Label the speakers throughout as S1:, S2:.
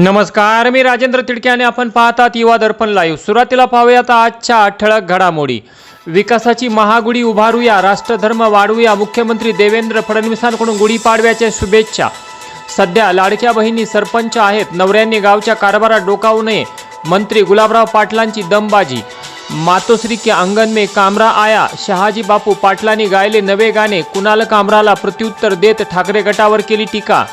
S1: नमस्कार मी राजेंद्र तिडके आणि आपण पाहतात युवा दर्पण लाईव्ह सुरुवातीला पाहूयात आजच्या ठळक घडामोडी. विकासाची महागुडी उभारूया राष्ट्रधर्म वाढवूया मुख्यमंत्री देवेंद्र फडणवीसांकडून गुढीपाडव्याच्या शुभेच्छा. सध्या लाडक्या बहिणी सरपंच आहेत नवऱ्यांनी गावच्या कारभारात डोकावू नये मंत्री गुलाबराव पाटलांची दमबाजी. मातोश्री के अंगण में कामरा आया शहाजी बापू पाटलांनी गायले नवे गाणे कुणाल कामराला प्रत्युत्तर देत ठाकरे गटावर केली टीका.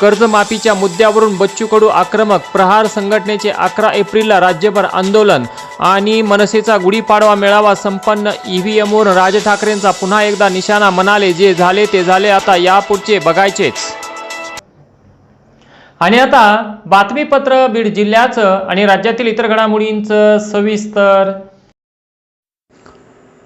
S1: कर्जमाफीच्या मुद्द्यावरून बच्चू कडू आक्रमक प्रहार संघटनेचे अकरा एप्रिलला राज्यभर आंदोलन आणि मनसेचा गुढीपाडवा मेळावा संपन्न. ईव्हीएमवरून राज ठाकरेंचा पुन्हा एकदा निशाणा म्हणाले जे झाले ते झाले. आता यापुढचे बघायचेच. आणि आता बातमीपत्र बीड जिल्ह्याचं आणि राज्यातील इतर घडामोडींचं सविस्तर.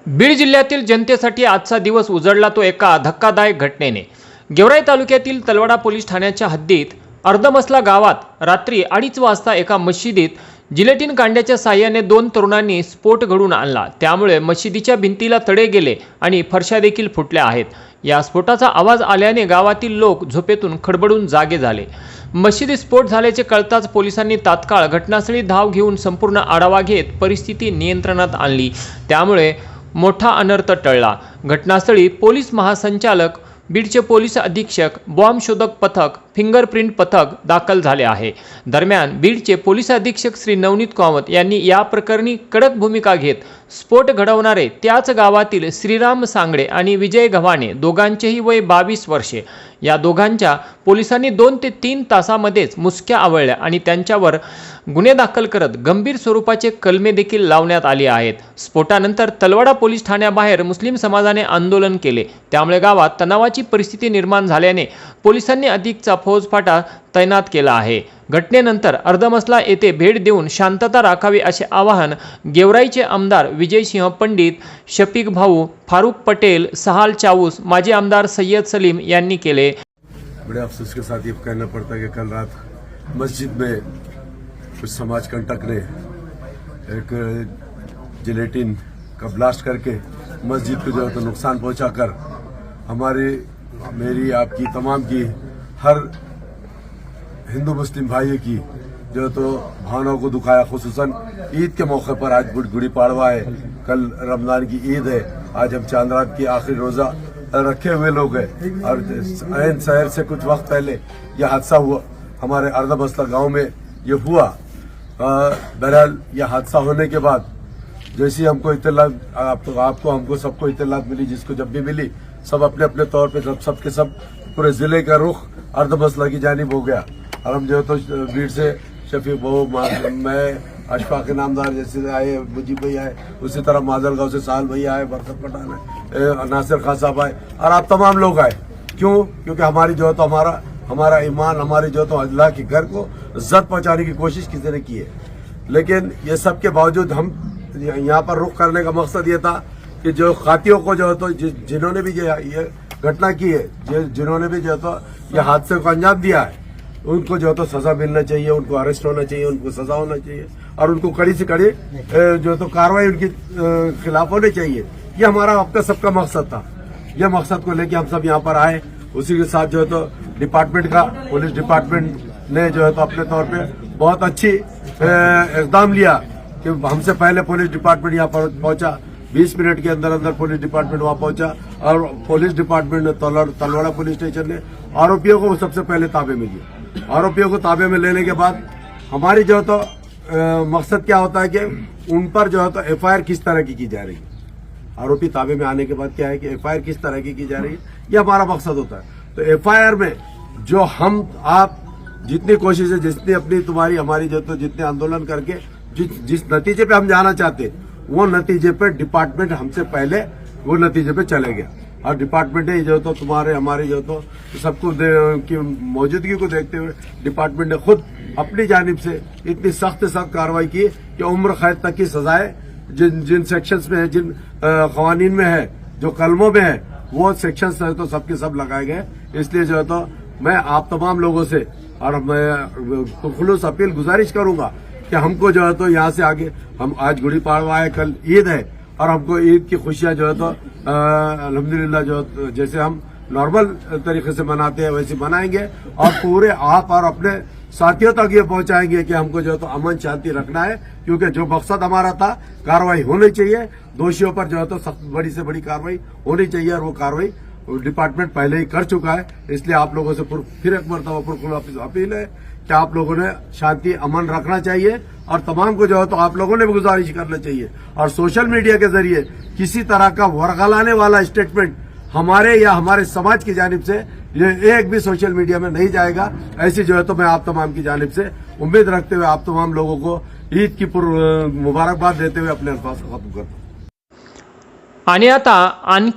S1: बीड जिल्ह्यातील जनतेसाठी आजचा दिवस उजळला तो एका धक्कादायक घटनेने. गेवराई तालुक्यातील तलवाडा पोलीस ठाण्याच्या हद्दीत अर्धमसला गावात रात्री अडीच वाजता एका मशिदीत जिलेटिन कांड्याच्या साह्याने दोन तरुणांनी स्फोट घडून आणला. त्यामुळे मशिदीच्या भिंतीला तडे गेले आणि फरशा देखील फुटल्या आहेत. या स्फोटाचा आवाज आल्याने गावातील लोक झोपेतून खडबडून जागे झाले. मशिदीत स्फोट झाल्याचे कळताच पोलिसांनी तात्काळ घटनास्थळी धाव घेऊन संपूर्ण आढावा घेत परिस्थिती नियंत्रणात आणली. त्यामुळे मोठा अनर्थ टळला. घटनास्थळी पोलीस महासंचालक बीडचे पोलीस अधीक्षक बॉम्ब शोधक पथक फिंगरप्रिंट पथक दाखल झाले आहे. दरम्यान बीडचे पोलीस अधीक्षक श्री नवनीत कामत यांनी या प्रकरणी कडक भूमिका घेत स्फोट घडवणारे त्याच गावातील श्रीराम सांगडे आणि विजय गव्हाणे दोघांचेही वय बावीस वर्षे. या दोघांच्या पोलिसांनी दोन ते तीन तासामध्येच मुसक्या आवळल्या आणि त्यांच्यावर गुन्हे दाखल करत गंभीर स्वरूपाचे कलमे देखील लावण्यात आले आहेत. स्फोटानंतर तलवाडा पोलीस ठाण्याबाहेर मुस्लिम समाजाने आंदोलन केले. त्यामुळे गावात तणावाची परिस्थिती निर्माण झाल्याने पोलिसांनी अधिकचा फौजफाटा तैनात केला आहे. घटनेनंतर अर्धमसला येथे भेट देऊन शांतता राखावी असे आवाहन गेवराईचे आमदार विजयसिंह पंडित शफीक भाऊ फारुक पटेल सहाल चाऊस माजी आमदार सय्यद सलीम यांनी केले.
S2: बड़े अफसोस के साथ ये कहना पड़ता है कि कल रात मस्जिद में कुछ समाज कंटक ने एक जिलेटिन का ब्लास्ट करके मस्जिद को जो है तो नुकसान पहुंचाकर हमारी मेरी आपकी तमाम की हर हिंदू मुस्लिम भाइयों की जो तो भावनाओं को दुखाया खसूसन ईद के मौके पर आज गुड़ पाड़वा है। कल रमज़ान की ईद है। आज हम चाँद की आखिरी रोजा रखे हुए लोग हैं। और ऐन शहर से कुछ वक्त पहले यह हादसा हुआ। हमारे अर्धा बस्ता गाँव में ये हुआ। बहरहाल, यह हादसा होने के बाद जैसी हमको इतलात आपको आपको, हमको सबको इतलात मिली, जिसको जब भी मिली, सब अपने अपने तौर पे सब, सबके सब, पूरे ज़िले का रुख अर्धमसला की जानिब हो गया। और हम जो तो भीड़ से शफी बहु, मैं अशफाक नामदार जैसे आए, मुजीब भाई आए, उसी तरह माजल गाँव से साल भाई आए, बरकत पठान आए नासिर खान साहब आए, और आप तमाम लोग आए। क्यों? क्योंकि हमारी जो है तो हमारा हमारा ईमान, हमारी जो तो अल्लाह के घर को इज़्ज़त पहुँचाने की कोशिश किसी ने की है। लेकिन ये सब के बावजूद हम यहाँ पर रुख करने का मकसद ये था कि जो खातियों को जो है तो जिन्होंने भी ये घटना की है। जि- जिन्होंने भी जो तो ये हादसे को अंजाम दिया है उनको जो तो सजा मिलना चाहिए उनको अरेस्ट होना चाहिए उनको सजा होना चाहिए और उनको कड़ी से कड़ी जो तो कार्रवाई उनके खिलाफ होनी चाहिए। ये हमारा आपका सबका मकसद था। ये मकसद को लेके हम सब यहाँ पर आए। उसी के साथ जो है तो डिपार्टमेंट का पुलिस डिपार्टमेंट ने जो है तो अपने तौर पे बहुत अच्छी इकदाम लिया कि हमसे पहले पुलिस डिपार्टमेंट यहाँ पर पहुँचा। 20 मिनट के अंदर अंदर पुलिस डिपार्टमेंट वहाँ पहुँचा और पुलिस डिपार्टमेंट ने तलवाड़ा पुलिस स्टेशन ने आरोपियों को सबसे पहले ताबे में लिया। आरोपियों को ताबे में लेने के बाद हमारी जो तो अ, मकसद क्या होता है कि उन पर जो है तो एफआईआर किस तरह की की जा रही है। आरोपी ताबे में आने के बाद क्या है कि एफआईआर किस तरह की की जा रही है ये हमारा मकसद होता है। तो एफआईआर में जो हम आप जितनी कोशिश है जितनी अपनी तुम्हारी हमारी जो तो जितने आंदोलन करके जिस नतीजे पे हम जाना चाहते हैं, वो नतीजे पे डिपार्टमेंट हमसे पहले वो नतीजे पे चले गया। और डिपार्टमेंट ने जो तो तुम्हारे, हमारे जो तो सबको मौजूदगी को देखते हुए डिपार्टमेंट ने खुद अपनी जानब से इतनी सख्त सख्त कार्रवाई की कि उम्र कैद तक की सजाएँ, जिन जिन सेक्शंस में है, जिन कवानीन में है, जो कलमों में है, वो सेक्शंस है तो सबके सब लगाए गए। इसलिए जो है तो मैं आप तमाम लोगों से और मैं खुलूस अपील गुजारिश करूँगा कि हमको जो है तो यहाँ से आगे हम आज गुड़ी पाड़वा है कल ईद है और हमको ईद की खुशियाँ जो है तो अ, अल्हम्दुलिल्लाह जो तो जैसे हम नॉर्मल तरीके से मनाते हैं वैसे मनाएँगे और पूरे आप और अपने साथियों तक ये पहुंचाएँगे कि हमको जो है तो अमन शांति रखना है क्योंकि जो मकसद हमारा था कार्रवाई होनी चाहिए दोषियों पर जो है तो सख्त बड़ी से बड़ी कार्रवाई होनी चाहिए और वो कार्रवाई डिपार्टमेंट पहले ही कर चुका है इसलिए आप लोगों से फिर एक मरतबा अपील है कि आप लोगों ने शांति अमन रखना चाहिए और तमाम को जो है तो आप लोगों ने भी गुजारिश करना चाहिए। और सोशल मीडिया के ज़रिए किसी तरह का वर्गलाने वाला स्टेटमेंट हमारे या हमारे समाज की जानिब से ये एक भी सोशल मीडिया में नहीं जाएगा। ऐसी जो है तो मैं आप तमाम की जानिब से उम्मीद रखते हुए आप तमाम लोगों को ईद की पूर्व मुबारकबाद देते हुए अपने अल्फाज खत्म करता
S1: आणि आता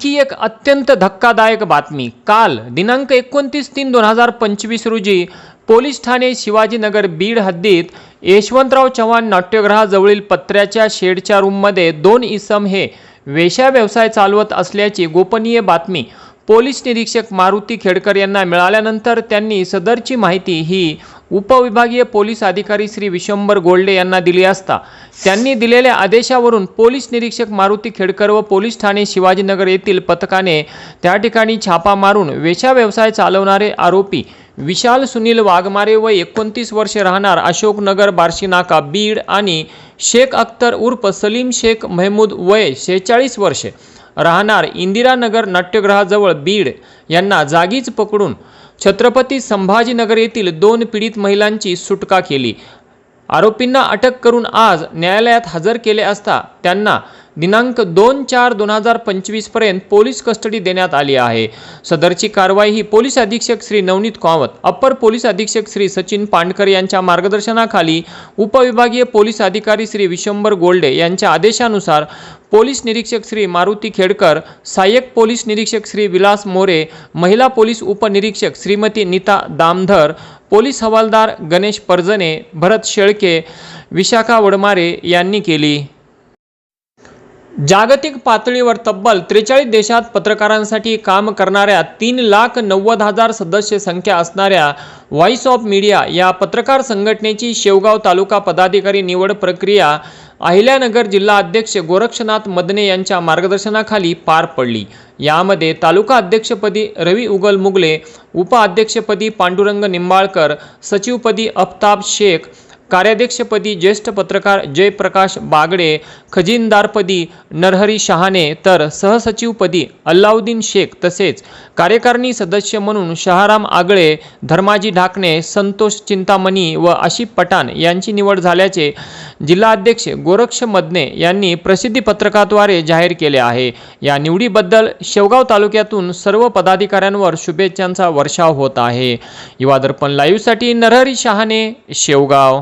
S1: एक अत्यंत धक्कादायक बातमी। काल दिनांक एकोणतीस तीन दोन हज़ार पंचवीस रोजी पोलीस ठाणे शिवाजीनगर बीड हद्दीत यशवंतराव चव्हाण नाट्यगृहाजवळील पत्र्याच्या शेडच्या रूममध्ये दोन इसम हे वेश्या व्यवसाय चालवत असल्याची गोपनीय बातमी पोलीस निरीक्षक मारुती खेडकर यांना मिळाल्यानंतर त्यांनी सदरची माहिती ही उपविभागीय पोलीस अधिकारी श्री विशंबर गोल्डे यांना दिली असता. त्यांनी दिलेल्या आदेशावरून पोलीस निरीक्षक मारुती खेडकर व पोलीस ठाणे शिवाजीनगर येथील पथकाने त्या ठिकाणी छापा मारून वेशा व्यवसाय चालवणारे आरोपी विशाल सुनील वाघमारे व एकोणतीस वर्षे राहणार अशोकनगर बार्शीनाका बीड आणि शेख अख्तर उर्फ सलीम शेख महमूद वय शेहेचाळीस वर्षे. राहणार इंदिरानगर नाट्यगृहाजवळ बीड. यांना जागीच पकडून छत्रपती संभाजीनगर येथील दोन पीडित महिलांची सुटका केली. आरोपींना अटक करून आज न्यायालयात हजर केले असता त्यांना दिनांक दोन चार दोन हजार पंचवीसपर्यंत पोलीस कस्टडी देण्यात आली आहे. सदरची कारवाई ही पोलीस अधीक्षक श्री नवनीत कावत अप्पर पोलीस अधीक्षक श्री सचिन पांडकर यांच्या मार्गदर्शनाखाली उपविभागीय पोलीस अधिकारी श्री विशंबर गोल्डे यांच्या आदेशानुसार पोलीस निरीक्षक श्री मारुती खेडकर सहाय्यक पोलीस निरीक्षक श्री विलास मोरे महिला पोलीस उपनिरीक्षक श्रीमती नीता दामधर पोलीस हवालदार गणेश परजने भरत शेळके विशाखा वडमारे यांनी केली. जागतिक पातळीवर तब्बल त्रेचाळीस देशात पत्रकारांसाठी काम करणाऱ्या तीन लाख नव्वद हजार सदस्य संख्या असणाऱ्या व्हॉइस ऑफ मीडिया या पत्रकार संघटनेची शेवगाव तालुका पदाधिकारी निवड प्रक्रिया अहिल्यानगर जिल्हा अध्यक्ष गोरक्षनाथ मदने यांच्या मार्गदर्शनाखाली पार पडली. यामध्ये तालुका अध्यक्षपदी रवी उगल मुगले उपाध्यक्षपदी पांडुरंग निंबाळकर सचिवपदी अफताब शेख कार्याध्यक्षपदी ज्येष्ठ पत्रकार जयप्रकाश बागडे खजिनदारपदी नरहरी शहाणे तर सहसचिवपदी अल्लाउद्दीन शेख तसेच कार्यकारिणी सदस्य म्हणून शहाराम आगळे धर्माजी ढाकणे संतोष चिंतामणी व आशिफ पठाण यांची निवड झाल्याचे जिल्हाध्यक्ष गोरक्ष मदने यांनी प्रसिद्धी पत्रकाद्वारे जाहीर केले आहे. या निवडीबद्दल शेवगाव तालुक्यातून सर्व पदाधिकाऱ्यांवर शुभेच्छांचा वर्षाव होत आहे. युवा दर्पण लाईव्हसाठी नरहरी शहाणे शेवगाव.